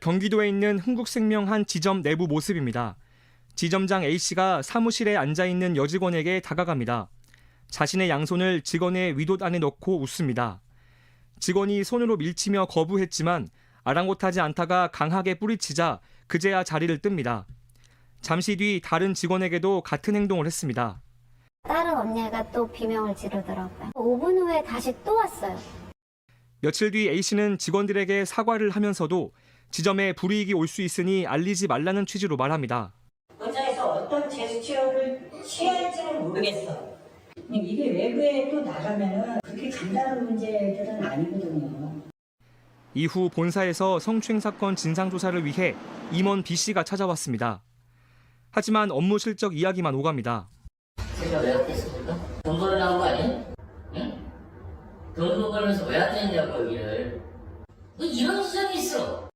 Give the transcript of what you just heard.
경기도에 있는 흥국생명 한 지점 내부 모습입니다. 지점장 A씨가 사무실에 앉아 있는 여직원에게 다가갑니다. 자신의 양손을 직원의 위옷 안에 넣고 웃습니다. 직원이 손으로 밀치며 거부했지만 아랑곳하지 않다가 강하게 뿌리치자 그제야 자리를 뜹니다. 잠시 뒤 다른 직원에게도 같은 행동을 했습니다. 다른 언니가 또 비명을 지르더라고요. 5분 후에 다시 또 왔어요. 며칠 뒤 A씨는 직원들에게 사과를 하면서도 지점에 불이익이 올 수 있으니 알리지 말라는 취지로 말합니다. 현장에서 어떤 제스처를 취할지는 모르겠어. 이게 외부에 또 나가면은 그렇게 간단한 문제들은 아니거든요. 이후 본사에서 성추행 사건 진상 조사를 위해 임원 B씨가 찾아왔습니다. 하지만 업무 실적 이야기만 오갑니다. 제가 왜 왔겠습니까? 돈 벌으려고 거 아니에요? 응? 돈 벌면서 왜 왔냐고 여기를 뭐 이런 지점이 있어